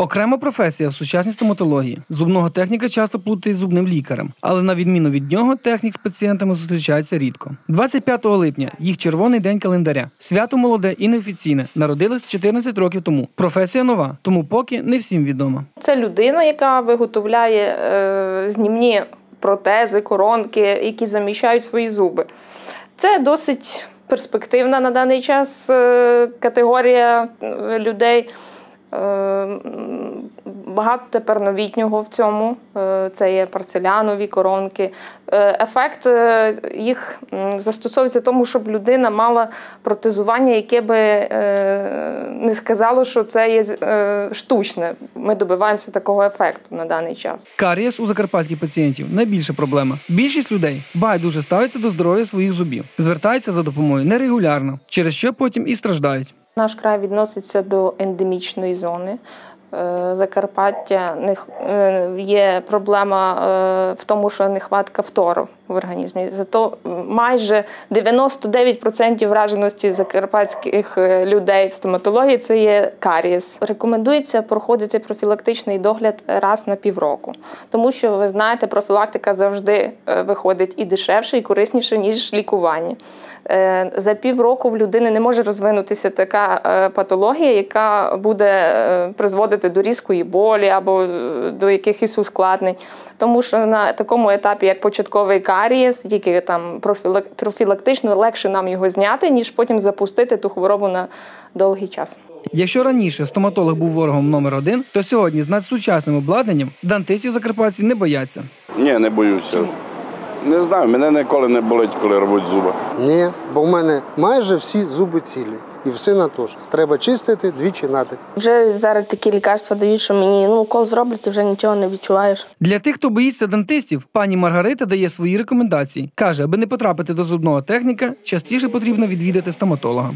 Окрема професія в сучасній стоматології. Зубного техніка часто плутають з зубним лікарем, але на відміну від нього, технік з пацієнтами зустрічається рідко. 25 липня їх червоний день календаря. Свято молоде і неофіційне. Народилось 14 років тому. Професія нова, тому поки не всім відома. Це людина, яка виготовляє е, знімні протези, коронки, які заміщають свої зуби. Це досить перспективна на даний час е, категорія е, людей. Е, Багато тепер новітнього в цьому. Е, Це є парцелянові коронки. Е, Ефект їх застосовується тому, щоб людина мала протезування, яке би не сказало, що це є штучне. Ми добиваємося такого ефекту на даний час. Карієс у закарпатських пацієнтів найбільша проблема. Більшість людей байдуже ставиться до здоров'я своїх зубів, звертаються за допомогою нерегулярно, через що потім і страждають. Наш край відноситься до ендемічної зони. Е, Закарпаття е, є проблема е, в тому, що нехватка фтору в організмі. Зато майже 99% враженості закарпатських людей в стоматології це є карієс. Рекомендується проходити профілактичний догляд раз на півроку, тому що ви знаєте, профілактика завжди виходить і дешевше, і корисніше ніж лікування. За півроку в людини не може розвинутися така патологія, яка буде е, призводити до різкої болі або е, до якихось ускладнень. Тому що на такому етапі, як початковий карієс, тільки там профілак- профілактично легше нам його зняти, ніж потім запустити ту хворобу на довгий час. Якщо раніше стоматолог був ворогом номер один, то сьогодні з надсучасним обладнанням дантистів закарпатці не бояться. Ні, не боюся. Не знаю, мене ніколи не болить, коли рвуть зуби. Ні, бо в мене майже всі зуби цілі. І в сина теж. Треба чистити двічі на день. Вже зараз такі лікарства дають, що мені ну укол зроблять, і вже нічого не відчуваєш. Для тих, хто боїться дантистів, пані Маргарита дає свої рекомендації. Каже, аби не потрапити до зубного техніка, частіше потрібно відвідати стоматолога.